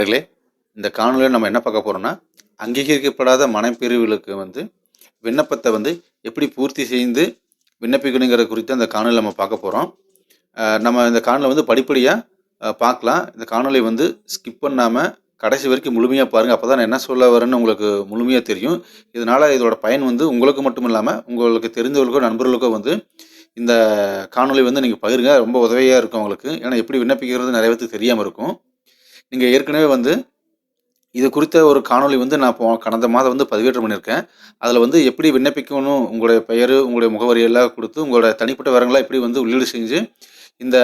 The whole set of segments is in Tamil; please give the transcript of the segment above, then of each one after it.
நேர்களே இந்த காணொலியில் நம்ம என்ன பார்க்க போகிறோம்னா அங்கீகரிக்கப்படாத மனப்பிரிவுகளுக்கு வந்து விண்ணப்பத்தை வந்து எப்படி பூர்த்தி செய்து விண்ணப்பிக்கணுங்கிற குறித்து அந்த காணொலி நம்ம பார்க்க போகிறோம் நம்ம இந்த காணொலி வந்து படிப்படியாக பார்க்கலாம். இந்த காணொலி வந்து ஸ்கிப் பண்ணாமல் கடைசி வரைக்கும் முழுமையாக பாருங்கள் அப்போ தான் நான் என்ன சொல்ல வரேன்னு உங்களுக்கு முழுமையாக தெரியும். இதனால் இதோட பயன் வந்து உங்களுக்கு மட்டும் இல்லாமல் உங்களுக்கு தெரிஞ்சவர்களுக்கோ நண்பர்களுக்கோ வந்து இந்த காணொலி வந்து நீங்கள் பகிருங்க. ரொம்ப உதவியாக இருக்கும் உங்களுக்கு. ஏன்னா எப்படி விண்ணப்பிக்கிறது நிறைய பேருக்கு தெரியாமல் இருக்கும். நீங்கள் ஏற்கனவே வந்து இது குறித்த ஒரு காணொளி வந்து நான் போ கடந்த மாதம் வந்து பதிவேற்றம் பண்ணியிருக்கேன். அதில் வந்து எப்படி விண்ணப்பிக்கணும் உங்களுடைய பெயர் உங்களுடைய முகவரி எல்லாம் கொடுத்து உங்களோட தனிப்பட்ட விவரங்களாக எப்படி வந்து உள்ளீடு செஞ்சு இந்த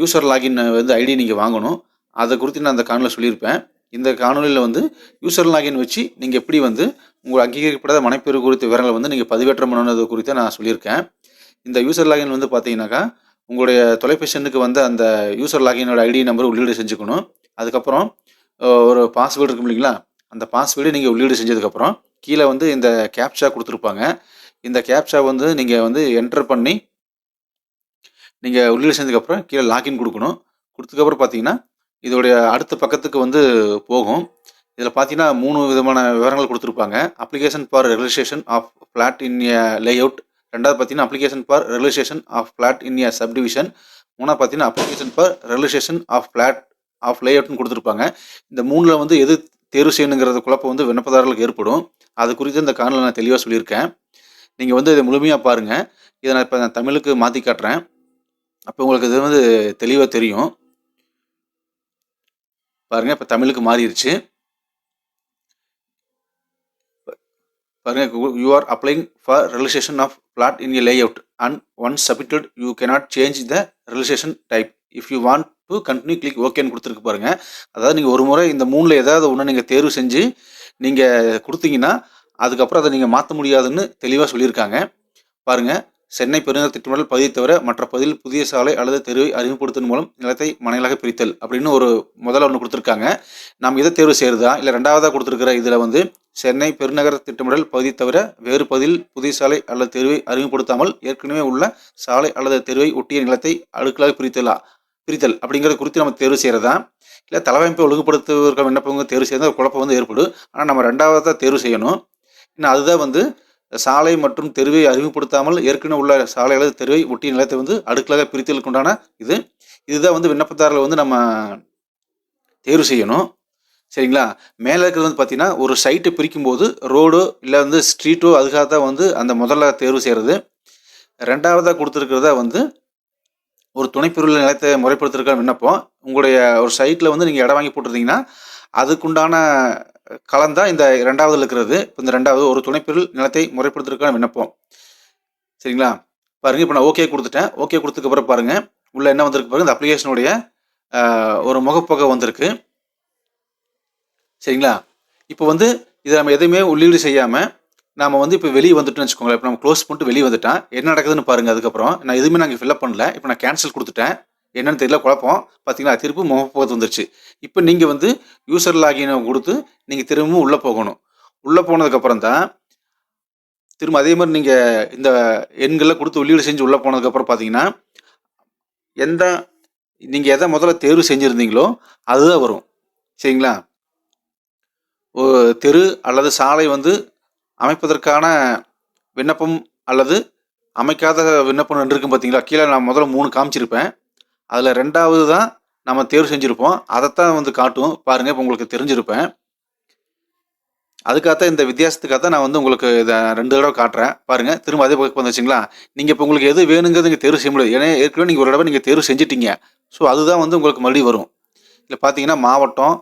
யூசர் லாகின் வந்து ஐடி நீங்கள் வாங்கணும். அதை குறித்து நான் அந்த காணொலியில் சொல்லியிருப்பேன். இந்த காணொலியில் வந்து யூசர் லாகின் வச்சு நீங்கள் எப்படி வந்து உங்கள் அங்கீகரிக்கப்படாத மனைப்பேறு குறித்த விவரங்களை வந்து நீங்கள் பதிவேற்றம் பண்ணணுது குறித்து நான் சொல்லியிருக்கேன். இந்த யூசர் லாகின் வந்து பார்த்தீங்கன்னாக்கா உங்களுடைய தொலைபேசி எண்ணுக்கு வந்து அந்த யூசர் லாகினோட ஐடி நம்பர் உள்ளீடு செஞ்சுக்கணும். அதுக்கப்புறம் ஒரு பாஸ்வேர்டு இருக்கும் இல்லைங்களா? அந்த பாஸ்வேர்டு நீங்கள் உள்ளீடு செஞ்சதுக்கப்புறம் கீழே வந்து இந்த கேப்ஷா கொடுத்துருப்பாங்க. இந்த கேப்ஷா வந்து நீங்கள் வந்து என்டர் பண்ணி நீங்கள் உள்ளீடு செஞ்சதுக்கப்புறம் கீழே லாகின் கொடுக்கணும். கொடுத்ததுக்கப்புறம் பார்த்தீங்கன்னா இதோடைய அடுத்த பக்கத்துக்கு வந்து போகும். இதில் பார்த்தீங்கன்னா மூணு விதமான விவரங்கள் கொடுத்துருப்பாங்க. Application for registration of flat in a layout ரெண்டாவது பார்த்தீங்கன்னா application for registration of flat in a subdivision மூணாவது பார்த்தீங்கன்னா application for registration of flat of லேஅவுட்னு கொடுத்துருப்பாங்க. இந்த மூணில் வந்து எது தேர்வு செய்யணுங்கிறது குழப்பம் வந்து விண்ணப்பதாரர்களுக்கு ஏற்படும். அது குறித்து இந்த காணொலியில் நான் தெளிவாக சொல்லியிருக்கேன். நீங்கள் வந்து இதை முழுமையாக பாருங்கள் இதை நான் இப்போ நான் தமிழுக்கு மாற்றி காட்டுறேன். அப்போ உங்களுக்கு இது வந்து தெளிவாக தெரியும். பாருங்கள் இப்போ தமிழுக்கு மாறிடுச்சு. பாருங்கள் you are applying for registration of plot in a layout and once submitted you cannot change the registration type if you want to continue click ஓகேன்னு கொடுத்துருக்கு பாருங்க. அதாவது நீங்கள் ஒரு முறை இந்த மூணில் ஏதாவது ஒன்று நீங்கள் தேர்வு செஞ்சு நீங்கள் கொடுத்தீங்கன்னா அதுக்கப்புறம் அதை நீங்கள் மாற்ற முடியாதுன்னு தெளிவாக சொல்லியிருக்காங்க. பாருங்க சென்னை பெருநகர திட்டமிடல் பகுதியை தவிர மற்ற பகுதியில் புதிய சாலை அல்லது தெருவை அறிமுகப்படுத்துவதன் மூலம் நிலத்தை மனைகளாக பிரித்தல் அப்படின்னு ஒரு முதல்ல ஒன்று கொடுத்துருக்காங்க. நாம் இதை தேர்வு செய்கிறதா இல்லை ரெண்டாவதாக கொடுத்துருக்கிற இதில் வந்து சென்னை பெருநகர திட்டமிடல் பகுதியை தவிர வேறு பகுதியில் புதிய சாலை அல்லது தெருவை அறிமுகப்படுத்தாமல் ஏற்கனவே உள்ள சாலை அல்லது தெருவை ஒட்டிய நிலத்தை அடுக்கலாக பிரித்தலா? பிரித்தல் அப்படிங்கிறது குறித்து நம்ம தேர்வு செய்கிறதா இல்லை தளவமைப்பை ஒழுங்குபடுத்துவதற்கான விண்ணப்பங்க தேர்வு செய்யறது? ஒரு குழப்பம் வந்து ஏற்படும். ஆனால் நம்ம ரெண்டாவது தான் தேர்வு செய்யணும். இன்னும் அதுதான் வந்து சாலை மற்றும் தெருவை அறிமுகப்படுத்தாமல் ஏற்கனவே உள்ள சாலை அல்லது தெருவை ஒட்டிய நிலத்தை வந்து அடுக்கலாக பிரித்தலுக்கு உண்டான இது. இதுதான் வந்து விண்ணப்பதாரர்கள் வந்து நம்ம தேர்வு செய்யணும். சரிங்களா? மேலே இருக்கிறது வந்து பார்த்தீங்கன்னா ஒரு சைட்டை பிரிக்கும்போது ரோடோ இல்லை வந்து ஸ்ட்ரீட்டோ அதுக்காக தான் வந்து அந்த முதல்ல தேர்வு செய்கிறது ரெண்டாவதாக கொடுத்துருக்கிறதா வந்து ஒரு துணைப்பிரிவில் நிலத்தை முறைப்படுத்துறதுக்கான விண்ணப்பம். உங்களுடைய ஒரு சைட்டில் வந்து நீங்கள் இடம் வாங்கி போட்டிருந்தீங்கன்னா அதுக்குண்டான களம் தான் இந்த ரெண்டாவதில் இருக்கிறது இந்த ரெண்டாவது ஒரு துணைப்பிரிவில் நிலத்தை முறைப்படுத்துறதுக்கான விண்ணப்பம். சரிங்களா? பாருங்கள் இப்போ நான் ஓகே கொடுத்துட்டேன். ஓகே கொடுத்ததுக்கு பாருங்கள் உள்ளே என்ன வந்திருக்கு பாருங்கள் இந்த அப்ளிகேஷனுடைய ஒரு முகப்பகை வந்திருக்கு. சரிங்களா? இப்போ வந்து இதை நம்ம எதையுமே உள்ளீடு செய்யாமல் நம்ம வந்து இப்போ வெளியே வந்துட்டோம்னு வச்சுக்கோங்களேன். இப்போ நம்ம க்ளோஸ் பண்ணிட்டு வெளியே வந்துட்டேன். என்ன நடக்குதுன்னு பாருங்க அதுக்கப்புறம் நான் எதுவுமே நாங்கள் ஃபில்அப் பண்ணல. இப்போ நான் கேன்சல் கொடுத்துட்டேன். என்னன்னு தெரியல குழப்பம். பார்த்தீங்கன்னா திருப்பி முகப்போது வந்துருச்சு. இப்போ நீங்கள் வந்து யூசர் லாகினை கொடுத்து நீங்கள் திரும்பவும் உள்ளே போகணும். உள்ளே போனதுக்கப்புறம் தான் திரும்ப அதே மாதிரி நீங்கள் இந்த எண்களை கொடுத்து உள்ளீடு செஞ்சு உள்ளே போனதுக்கப்புறம் பார்த்தீங்கன்னா எந்த நீங்கள் எதை முதல்ல தேர்வு செஞ்சுருந்தீங்களோ அதுதான் வரும். சரிங்களா? தெரு அல்லது சாலை வந்து அமைப்பதற்கான விண்ணப்பம் அல்லது அமைக்காத விண்ணப்பம் இருக்கும் பார்த்தீங்களா? கீழே நான் முதல்ல மூணு காமிச்சிருப்பேன். அதில் ரெண்டாவது தான் நம்ம தேர்வு செஞ்சுருப்போம். அதைத்தான் வந்து காட்டும் பாருங்கள் இப்போ உங்களுக்கு தெரிஞ்சிருப்பேன். அதுக்காகத்தான் இந்த வித்தியாசத்துக்காக தான் நான் வந்து உங்களுக்கு இதை ரெண்டு தடவை காட்டுறேன். பாருங்கள் திரும்ப அதே பக்கம் வந்துச்சிங்களா? நீங்கள் இப்போ உங்களுக்கு எது வேணுங்கிறது நீங்கள் தேர்வு செய்ய முடியாது. ஏன்னா ஏற்கனவே நீங்கள் ஒரு தடவை நீங்கள் தேர்வு செஞ்சிட்டீங்க. ஸோ அதுதான் வந்து உங்களுக்கு மறுபடியும் வரும். இல்லை பார்த்தீங்கன்னா மாவட்டம்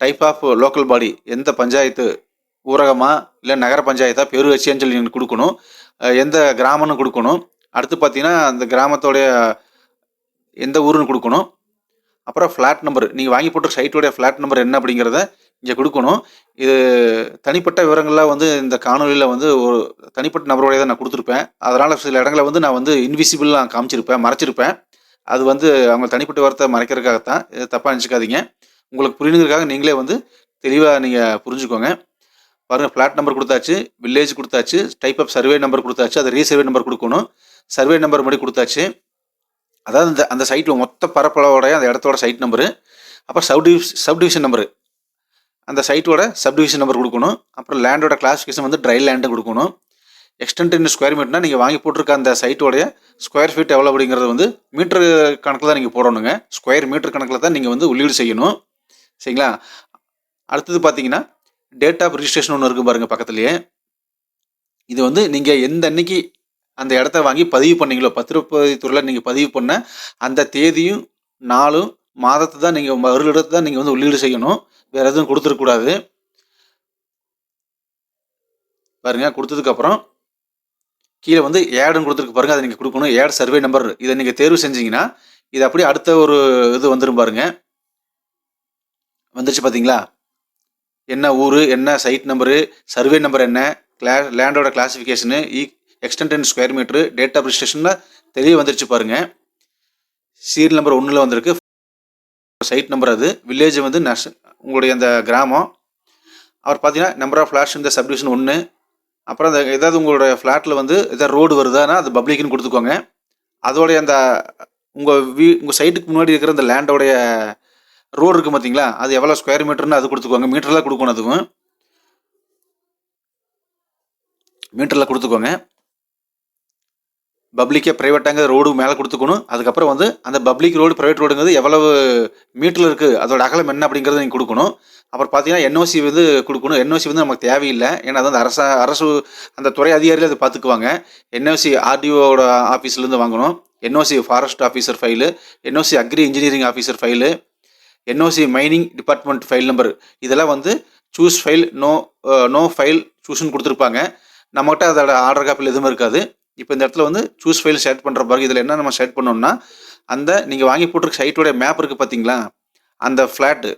டைப் ஆஃப் லோக்கல் பாடி எந்த பஞ்சாயத்து ஊரகமா இல்லை நகர பஞ்சாயத்தா பேரூராட்சியான்னு சொல்லி நீங்கள் கொடுக்கணும். எந்த கிராமம்னு கொடுக்கணும். அடுத்து பார்த்தீங்கன்னா அந்த கிராமத்தோடைய எந்த ஊருன்னு கொடுக்கணும். அப்புறம் ஃப்ளாட் நம்பர் நீங்கள் வாங்கி போட்ட சைட்டோடைய ஃப்ளாட் நம்பர் என்ன அப்படிங்கிறத இங்கே கொடுக்கணும். இது தனிப்பட்ட விவரங்கள்லாம் வந்து இந்த காணொலியில் வந்து ஒரு தனிப்பட்ட நபருடைய தான் நான் கொடுத்துருப்பேன். அதனால் சில இடங்களில் வந்து நான் வந்து இன்விசிபிள் நான் காமிச்சிருப்பேன் மறைச்சிருப்பேன். அது வந்து அவங்க தனிப்பட்ட விவரத்தை மறைக்கிறதுக்காகத்தான். இதை தப்பாக நினச்சிக்காதீங்க. உங்களுக்கு புரியணுங்கிறதுக்காக நீங்களே வந்து தெளிவாக நீங்கள் புரிஞ்சுக்கோங்க. பாருங்கள் ஃப்ளாட் நம்பர் கொடுத்தாச்சு வில்லேஜ் கொடுத்தாச்சு டைப் ஆஃப் சர்வே நம்பர் கொடுத்தாச்சு அது ரீசர்வே நம்பர் கொடுக்கணும். சர்வே நம்பர் மட்டும் கொடுத்தாச்சு. அதாவது அந்த அந்த சைட்டில் மொத்த பரப்பளவோடைய அந்த இடத்தோட சைட் நம்பரு அப்புறம் சப்டிவிஸ் சப்டிவிஷன் நம்பரு அந்த சைட்டோட சப்டிவிஷன் நம்பர் கொடுக்கணும். அப்புறம் லேண்டோட கிளாஸிஃபிகேஷன் வந்து ட்ரை லேண்டு கொடுக்கணும். எக்ஸ்டென்ட் இன் ஸ்கொயர் மீட்டர்னா நீங்கள் வாங்கி போட்டிருக்க அந்த சைட்டோடைய ஸ்கொயர் ஃபீட் எவ்வளோ அப்படிங்கிறது வந்து மீட்டர் கணக்கில் தான் நீங்கள் போடணுங்க. ஸ்கொயர் மீட்டர் கணக்கில் தான் நீங்கள் வந்து உள்ளீடு செய்யணும். சரிங்களா? அடுத்தது பார்த்தீங்கன்னா டேட் ஆஃப் ரிஜிஸ்ட்ரேஷன் ஒன்று இருக்குது பாருங்கள் பக்கத்துலேயே. இது வந்து நீங்கள் எந்த அன்னைக்கு அந்த இடத்த வாங்கி பதிவு பண்ணீங்களோ பத்திரப்பதிவுத்துறையில் நீங்கள் பதிவு பண்ண அந்த தேதியும் நாளும் மாதத்தை தான் நீங்கள் வருடத்தை தான் நீங்கள் வந்து உள்ளீடு செய்யணும். வேறு எதுவும் கொடுத்துருக்கூடாது பாருங்க கொடுத்ததுக்கப்புறம் கீழே வந்து ஏடுன்னு கொடுத்துருக்கு பாருங்க அதை நீங்கள் கொடுக்கணும். ஏட் சர்வே நம்பர் இதை நீங்கள் தேர்வு செஞ்சீங்கன்னா இது அப்படியே அடுத்த ஒரு இது வந்துடும் பாருங்க. வந்துருச்சு பார்த்தீங்களா என்ன ஊர் என்ன சைட் நம்பரு சர்வே நம்பர் என்ன கிளா லேண்டோட classification E extent and square metre date of ரிஜிஸ்ட்ரேஷனில் தெரிய வந்துருச்சு பாருங்க. சீரியல் நம்பர் ஒன்றில் வந்திருக்கு. சைட் நம்பர் அது. வில்லேஜ் வந்து நஷ் உங்களுடைய அந்த கிராமம். அவர் பார்த்தீங்கன்னா நம்பர் ஆஃப் ஃப்ளாட்ஸ் இந்த சப்டிவிஷன் ஒன்று அப்புறம் அந்த ஏதாவது உங்களுடைய ஃப்ளாட்டில் வந்து ஏதாவது ரோடு வருதானா அது பப்ளிக்னு கொடுத்துக்கோங்க. அதோடைய அந்த உங்கள் வீ உங்கள் சைட்டுக்கு முன்னாடி இருக்கிற அந்த லேண்டோடைய ரோடு இருக்குது பார்த்தீங்களா அது எவ்வளோ ஸ்கொயர் மீட்டர்னு அது கொடுத்துக்கோங்க. மீட்டரில் கொடுக்கணும் அதுவும். மீட்டரில் கொடுத்துக்கோங்க. பப்ளிக்கே ப்ரைவேட்டாங்க ரோடு மேலே கொடுத்துக்கணும். அதுக்கப்புறம் வந்து அந்த பப்ளிக் ரோடு ப்ரைவேட் ரோடுங்கிறது எவ்வளவு மீட்டரில் இருக்குது அதோட அகலம் என்ன அப்படிங்கிறத நீங்கள் கொடுக்கணும். அப்புறம் பார்த்தீங்கன்னா என்ஓசி வந்து கொடுக்கணும். என்ஓசி வந்து நமக்கு தேவையில்லை. ஏன்னா அது வந்து அரச அரசு அந்த துறை அதிகாரிகள் அதை பார்த்துக்குவாங்க என்ஓசி ஆர்டிஓட ஆஃபீஸ்லேருந்து வாங்கணும். NOC forest officer file NOC agri engineering officer file NOC mining department file number இதெல்லாம் வந்து choose file no no uh, file சூஸ்ன்னு கொடுத்துருப்பாங்க. நம்மகிட்ட அதோட ஆர்டர் காப்பியில் எதுவும் இருக்காது. இப்போ இந்த இடத்துல வந்து சூஸ் ஃபைல் செட் பண்ணுற பிறகு இதில் என்ன நம்ம செட் பண்ணோம்னா அந்த நீங்கள் வாங்கி போட்டிருக்க சைட்டோட மேப் இருக்குது பார்த்தீங்களா அந்த ஃப்ளாட்டு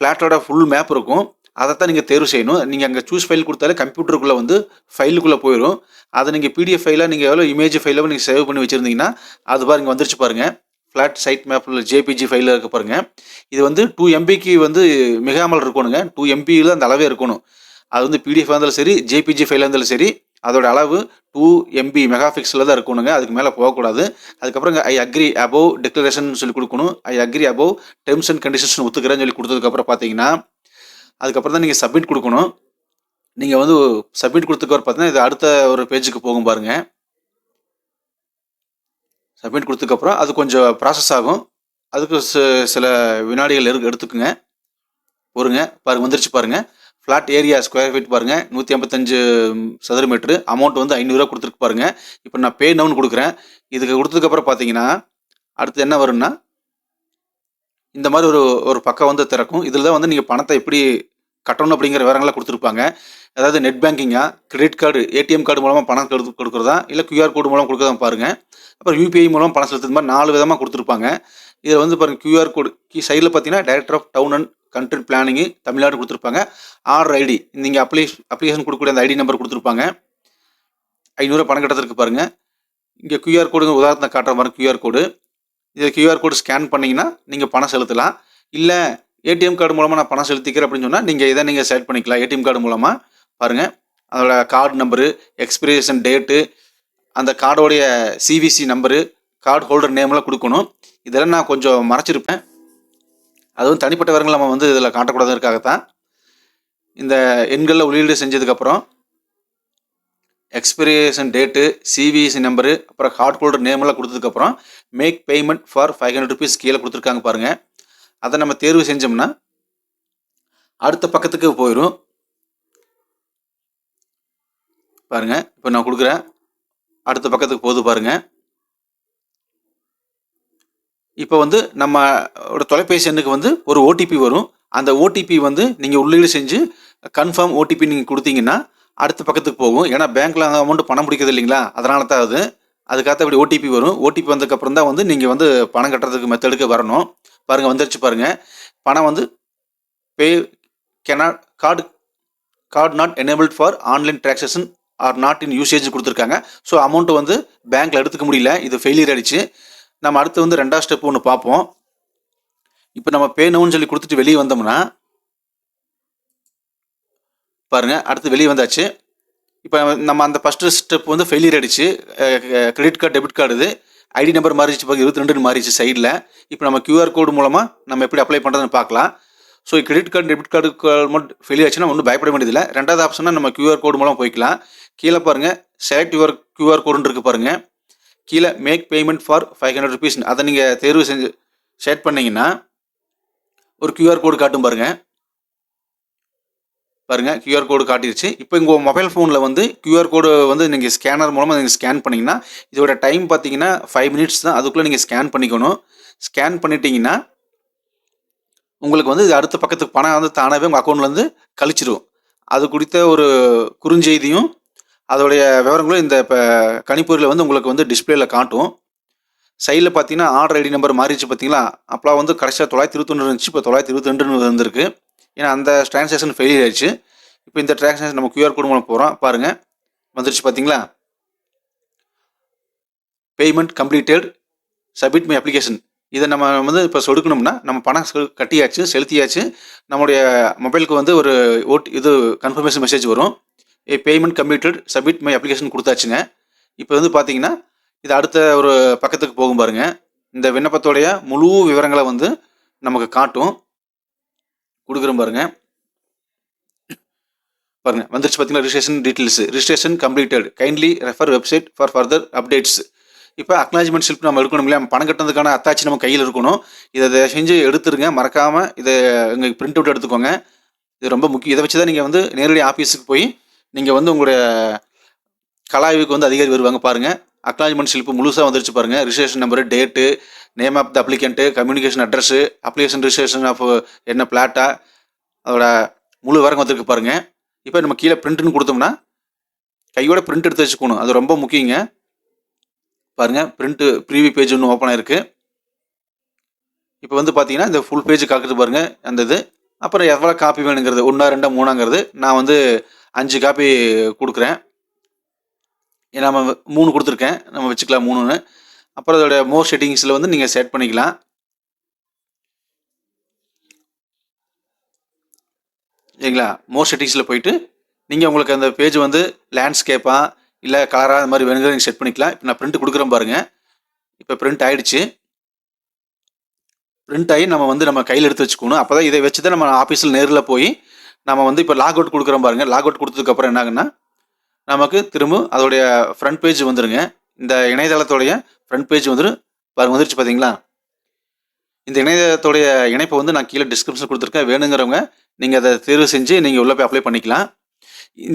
ஃப்ளாட்டோட ஃபுல் மேப் இருக்கும். அதைத்தான் நீங்கள் தேர்வு செய்யணும். நீங்கள் அங்கே சூஸ் ஃபைல் கொடுத்தாலே கம்ப்யூட்டருக்குள்ளே வந்து ஃபைலுக்குள்ளே போயிடும் அதை நீங்கள் பிடிஎஃப் ஃபைலாக நீங்கள் எவ்வளோ இமேஜ் ஃபைலாக நீங்கள் சேவ் பண்ணி வச்சுருந்தீங்கன்னா அது பாருங்க வந்துருச்சு பாருங்கள் ஃப்ளாட் சைட் மேப்பில் ஜேபிஜி ஃபைலில் இருக்க பாருங்கள் இது வந்து டூ எம்பிக்கு வந்து மிகாமல் இருக்கணுங்க. டூ எம்பியில் அந்த அளவே இருக்கணும். அது வந்து பிடிஎஃப் இருந்தாலும் சரி ஜேபிஜி ஃபைலாக இருந்தாலும் சரி அதோட அளவு டூ எம்பி மெகா பிக்சலில் தான் இருக்கணுங்க. அதுக்கு மேலே போகக்கூடாது. அதுக்கப்புறம் ஐ அக்ரி அபோவ் டிக்ளரேஷன் சொல்லி கொடுக்கணும். I agree above terms and conditions ஒத்துக்கிறேன்னு சொல்லி கொடுத்ததுக்கப்புறம் பார்த்தீங்கன்னா அதுக்கப்புறம் தான் நீங்கள் சப்மிட் கொடுக்கணும். நீங்கள் வந்து சப்மிட் கொடுத்ததுக்கப்புறம் பார்த்தீங்கன்னா இது அடுத்த ஒரு பேஜுக்கு போகும் பாருங்கள் சப்மிட் கொடுத்ததுக்கப்புறம் அது கொஞ்சம் ப்ராசஸ் ஆகும். அதுக்கு சில வினாடிகள் எடுத்து எடுத்துக்குங்க. பொறுங்க பாருங்க வந்துருச்சு பாருங்க. ஃப்ளாட் ஏரியா ஸ்கொயர் ஃபீட் பாருங்க. நூற்றி ஐம்பத்தஞ்சு சதுர மீட்ரு அமௌண்ட் வந்து ஐநூறுரூவா கொடுத்துருக்கு பாருங்க. இப்போ நான் பே நவுன் கொடுக்குறேன். இதுக்கு கொடுத்ததுக்கப்புறம் பார்த்தீங்கன்னா அடுத்து என்ன வரும்னா இந்த மாதிரி ஒரு ஒரு பக்கம் வந்து திறக்கும். இதில் தான் வந்து நீங்கள் பணத்தை எப்படி கட்டணும் அப்படிங்கிற விவரங்களை கொடுத்துருப்பாங்க. அதாவது நெட் பேங்கிங்கா கிரெடிட் கார்டு ஏடிஎம் கார்டு மூலமாக பணம் கொடுத்து கொடுக்குறதா இல்லை கியூஆர் கோடு மூலம் கொடுக்குறதா பாருங்கள் அப்புறம் யூபிஐ மூலம் பணம் செலுத்துறது மாதிரி நாலு விதமாக கொடுத்துருப்பாங்க. இதில் வந்து பாருங்கள் கியூஆர் கோடு கீ சைடில் பார்த்தீங்கன்னா director of town and country planning Tamil Nadu கொடுத்துருப்பாங்க. ஆர்டர் ஐடி நீங்கள் அப்ளை அப்ளிகேஷன் கொடுக்கக்கூடிய அந்த ஐடி நம்பர் கொடுத்துருப்பாங்க. ஐநூறுரூவா பணம் கட்டத்திற்கு பாருங்கள் இங்கே கியூஆர் கோடு உதாரணத்தை காட்டுற மாதிரி கியூஆர் கோடு இதை கியூஆர் கோடு ஸ்கேன் பண்ணிங்கன்னா நீங்கள் பணம் செலுத்தலாம். இல்லை ஏடிஎம் கார்டு மூலமாக நான் பணம் செலுத்திக்கிறேன் அப்படின்னு சொன்னால் நீங்கள் இதை நீங்கள் செலக்ட் பண்ணிக்கலாம். ஏடிஎம் கார்டு மூலமாக பாருங்கள் அதோட கார்டு நம்பரு எக்ஸ்பிரேஷன் டேட்டு அந்த கார்டோடைய சிவிசி நம்பரு கார்டு ஹோல்டர் நேம்லாம் கொடுக்கணும். இதெல்லாம் நான் கொஞ்சம் மறைச்சிருப்பேன். அதுவும் தனிப்பட்ட விவரங்கள் நம்ம வந்து இதில் காட்டக்கூடாதுக்காகத்தான் இந்த எண்களில் உள்ளீடு செஞ்சதுக்கப்புறம் எக்ஸ்பிரேஷன் டேட்டு சிவிசி நம்பரு அப்புறம் கார்டு ஹோல்டர் நேம் எல்லாம் கொடுத்ததுக்கப்புறம் make payment for five hundred rupees கீழே கொடுத்துருக்காங்க பாருங்கள் அதை நம்ம தேர்வு செஞ்சோம்னா அடுத்த பக்கத்துக்கு போயிடும் பாருங்கள் இப்போ நான் கொடுக்குறேன். அடுத்த பக்கத்துக்கு போகுது பாருங்க. இப்போ வந்து நம்ம தொலைபேசி எண்ணுக்கு வந்து ஒரு ஓடிபி வரும். அந்த ஓடிபி வந்து நீங்கள் உள்ளீடு செஞ்சு கன்ஃபார்ம் ஓடிபி நீங்கள் கொடுத்தீங்கன்னா அடுத்த பக்கத்துக்கு போகும். ஏன்னா பேங்க்கில் அந்த அமௌண்ட் பணம் பிடிக்கிறது இல்லைங்களா? அதனால தான் அது. அதுக்காக அப்படி ஓடிபி வரும். ஓடிபி வந்ததுக்கப்புறம் தான் வந்து நீங்கள் வந்து பணம் கட்டுறதுக்கு மெத்தடுக்கு வரணும். பாருங்கள் வந்துருச்சு பாருங்கள் பணம் வந்து pay cannot card card not enabled for online transaction or not in usage கொடுத்துருக்காங்க. ஸோ அமௌண்ட்டு வந்து பேங்க்கில் எடுத்துக்க முடியல. இது ஃபெயிலியர் ஆயிடுச்சு. நம்ம அடுத்து வந்து ரெண்டாவது ஸ்டெப் ஒன்று பார்ப்போம். இப்போ நம்ம பே சொல்லி கொடுத்துட்டு வெளியே வந்தோம்னா பாருங்க அடுத்து வெளியே வந்தாச்சு. இப்போ நம்ம அந்த ஃபஸ்ட்டு ஸ்டெப் வந்து ஃபெயிலியர் ஆயிடுச்சு. கிரெடிட் கார்டு டெபிட் கார்டு இது. ஐடி நம்பர் மாறிச்சு இப்போ இருபத்தி ரெண்டுன்னு மாறிச்சு சைடில் இப்போ நம்ம கியூஆர் கோடு மூலமாக நம்ம எப்படி அப்ளை பண்ணுறதுன்னு பார்க்கலாம். So credit card debit card மட்டும் ஃபெயில் ஆச்சுன்னா ஒன்றும் பயப்பட வேண்டியதில்லை. ரெண்டாவது ஆப்ஷனாக நம்ம கியூஆர் கோடு மூலம் போய்க்கலாம். கீழே பாருங்கள் செலக்ட் யுவர் கியூஆர் கோடுன்னு இருக்கு பாருங்கள் கீழே make payment for five hundred rupees அதை நீங்கள் தேர்வு செஞ்சு செட் பண்ணிங்கன்னா ஒரு கியூஆர் கோடு காட்டும் பாருங்கள் பாருங்கள் கியூஆர் கோடு காட்டிருச்சு. இப்போ உங்கள் மொபைல் ஃபோனில் வந்து கியூஆர் கோடு வந்து நீங்கள் ஸ்கேனர் மூலமாக நீங்கள் ஸ்கேன் பண்ணிங்கன்னா இதோட டைம் பார்த்தீங்கன்னா ஃபைவ் மினிட்ஸ் தான். அதுக்குள்ளே நீங்கள் ஸ்கேன் பண்ணிக்கணும். ஸ்கேன் பண்ணிட்டீங்கன்னா உங்களுக்கு வந்து இது அடுத்த பக்கத்துக்கு பணம் வந்து தானாகவே உங்கள் அக்கௌண்ட்லேருந்து கழிச்சிடும் அது குறித்த ஒரு குறுஞ்செய்தியும் அதோடைய விவரங்களும் இந்த இப்போ கணிப்பொறியில் வந்து உங்களுக்கு வந்து டிஸ்பிளேயில் காட்டும். சைடில் பார்த்தீங்கன்னா ஆர்டர் ஐடி நம்பர் மாறிடுச்சு பார்த்தீங்களா? அப்போலாம் வந்து கடைசியாக தொள்ளாயிரத்தி இருபத்தொன்று இருந்துச்சு. இப்போ தொள்ளாயிரத்தி இருபத்தி ரெண்டுன்னு வந்திருக்கு. ஏன்னா அந்த டிரான்சாக்ஷன் ஃபெயிலியர் ஆயிடுச்சு. இப்போ இந்த டிரான்சாக்ஷன் நம்ம கியூஆர் கோடு மூலம் போகிறோம் பாருங்கள் வந்துருச்சு பார்த்தீங்களா payment completed submit my application இதை நம்ம வந்து இப்போ சொடுக்கணும்னா நம்ம பணம் செ- கட்டியாச்சு செலுத்தியாச்சு. நம்முடைய மொபைலுக்கு வந்து ஒரு ஓட் இது கன்ஃபர்மேஷன் மெசேஜ் வரும். A payment completed submit my application கொடுத்தாச்சுங்க. இப்போ வந்து பார்த்தீங்கன்னா இது அடுத்த ஒரு பக்கத்துக்கு போகும் பாருங்க. இந்த விண்ணப்பத்தோடைய முழு விவரங்களை வந்து நமக்கு காட்டும். கொடுக்குறோம் பாருங்க. பாருங்க வந்துருச்சு பார்த்தீங்கன்னா registration details registration completed kindly refer website for further updates இப்போ அக்னாலஜ்மெண்ட் ஸ்லிப் நம்ம எடுக்கணும் இல்லையா? பணம் கட்டுறதுக்கான அத்தாச்சி நம்ம கையில் இருக்கணும். இதை செஞ்சு எடுத்துருங்க. மறக்காமல் இதை எங்களுக்கு பிரிண்ட் அவுட் எடுத்துக்கோங்க. இது ரொம்ப முக்கியம். இதை வச்சு தான் நீங்கள் வந்து நேரடி ஆஃபீஸுக்கு போய் நீங்கள் வந்து உங்களுடைய கலாய்வுக்கு வந்து அதிகாரி வருவாங்க பாருங்கள் அக்னாலஜ்மெண்ட் ஸ்லிப்பு முழுசாக வந்துருச்சு பாருங்கள் registration number date name of the applicant communication address application registration of என்ன பிளாட்டா அதோட முழு விவரம் வந்திருக்கு பாருங்கள் இப்போ நம்ம கீழே பிரிண்ட்னு கொடுத்தோம்னா கையோட பிரிண்ட் எடுத்து வச்சுக்கணும். அது ரொம்ப முக்கியங்க. பாருங்கள் பிரிண்ட்டு ப்ரீவியூ பேஜ் ஒன்று ஓப்பன் ஆயிருக்கு. இப்போ வந்து பார்த்தீங்கன்னா இந்த ஃபுல் பேஜ் காக்குது பாருங்கள் அந்த இது. அப்புறம் எவ்வளோ காப்பி வேணுங்கிறது ஒன்றா ரெண்டா மூணாங்கிறது நான் வந்து அஞ்சு காப்பி கொடுக்குறேன். நம்ம மூணு கொடுத்துருக்கேன். நம்ம வச்சுக்கலாம் மூணுன்னு. அப்புறம் அதோட மோர் செட்டிங்ஸில் வந்து நீங்கள் செட் பண்ணிக்கலாம். சரிங்களா? மோர் செட்டிங்ஸில் போயிட்டு நீங்கள் உங்களுக்கு அந்த பேஜ் வந்து லேண்ட்ஸ்கேப்பா இல்லை கலராக அந்த மாதிரி வேணுங்கிற நீங்கள் செட் பண்ணிக்கலாம். இப்போ நான் பிரிண்ட் கொடுக்குறேன் பாருங்கள் இப்போ பிரிண்ட் ஆகிடுச்சு பிரிண்ட் ஆகி நம்ம வந்து நம்ம கையில் எடுத்து வச்சுக்கணும். அப்போ தான் இதை வச்சு தான் நம்ம ஆஃபீஸில் நேரில் போய் நம்ம வந்து இப்போ லாக் அவுட் கொடுக்குறோம் பாருங்கள் லாக் அவுட் கொடுத்ததுக்கப்புறம் என்னாகுன்னா நமக்கு திரும்ப அதோடைய ஃப்ரண்ட் பேஜ் வந்துருங்க. இந்த இணையதளத்தோடைய ஃப்ரண்ட் பேஜ் வந்துரு. பாருங்க வந்துருச்சு பார்த்தீங்களா இந்த இணையத்தோடைய இணைப்பை வந்து நான் கீழே டிஸ்கிரிப்ஷன் கொடுத்துருக்கேன். வேணுங்கிறவங்க நீங்கள் அதை தேர்வு செஞ்சு நீங்கள் உள்ளே போய் அப்ளை பண்ணிக்கலாம்.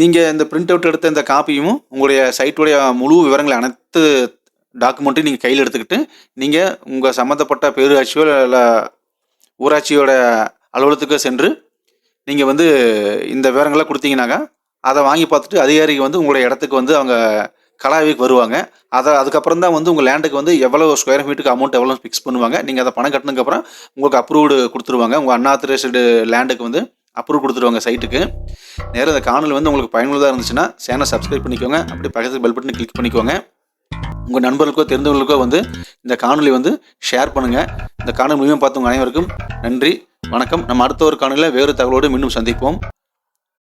நீங்கள் இந்த பிரிண்ட் அவுட் எடுத்த இந்த காப்பியும் உங்களுடைய சைட்டுடைய முழு விவரங்களை அனைத்து டாக்குமெண்ட்டையும் நீங்கள் கையில் எடுத்துக்கிட்டு நீங்கள் உங்கள் சம்மந்தப்பட்ட பேரூராட்சியோ இல்லை ஊராட்சியோட அலுவலகத்துக்கு சென்று நீங்கள் வந்து இந்த விவரங்களை கொடுத்தீங்கன்னாக்கா அதை வாங்கி பார்த்துட்டு அதிகாரிக்கு வந்து உங்களுடைய இடத்துக்கு வந்து அவங்க கலாவிக்கு வருவாங்க. அதை அதுக்கப்புறம் தான் வந்து உங்கள் லேண்டுக்கு வந்து எவ்வளோ ஸ்கொயர் ஃபீட்டுக்கு அமௌண்ட் எவ்வளோ ஃபிக்ஸ் பண்ணுவாங்க. நீங்கள் அதை பணம் கட்டினதுக்கப்புறம் உங்களுக்கு அப்ரூவ்டு கொடுத்துருவாங்க. உங்கள் அன்ஆத்தரைஸ்டு லேண்டுக்கு வந்து அப்ரூவ் கொடுத்துருவாங்க சைட்டுக்கு நேரம் இந்த காணொலி வந்து உங்களுக்கு பயனுள்ளதாக இருந்துச்சுன்னா சேனல் சப்ஸ்கிரைப் பண்ணிக்கோங்க. அப்படி பக்கத்துக்கு பெல் பட்டன் கிளிக் பண்ணிக்கோங்க. உங்கள் நண்பர்களுக்கோ தெரிந்தவர்களுக்கோ வந்து இந்த காணொலி வந்து ஷேர் பண்ணுங்கள் இந்த காணொலி மூலியமாக பார்த்தவங்க அனைவருக்கும் நன்றி வணக்கம். நம்ம அடுத்த ஒரு காணொலியில் வேறு தகவலோடு மீண்டும் சந்திப்போம்.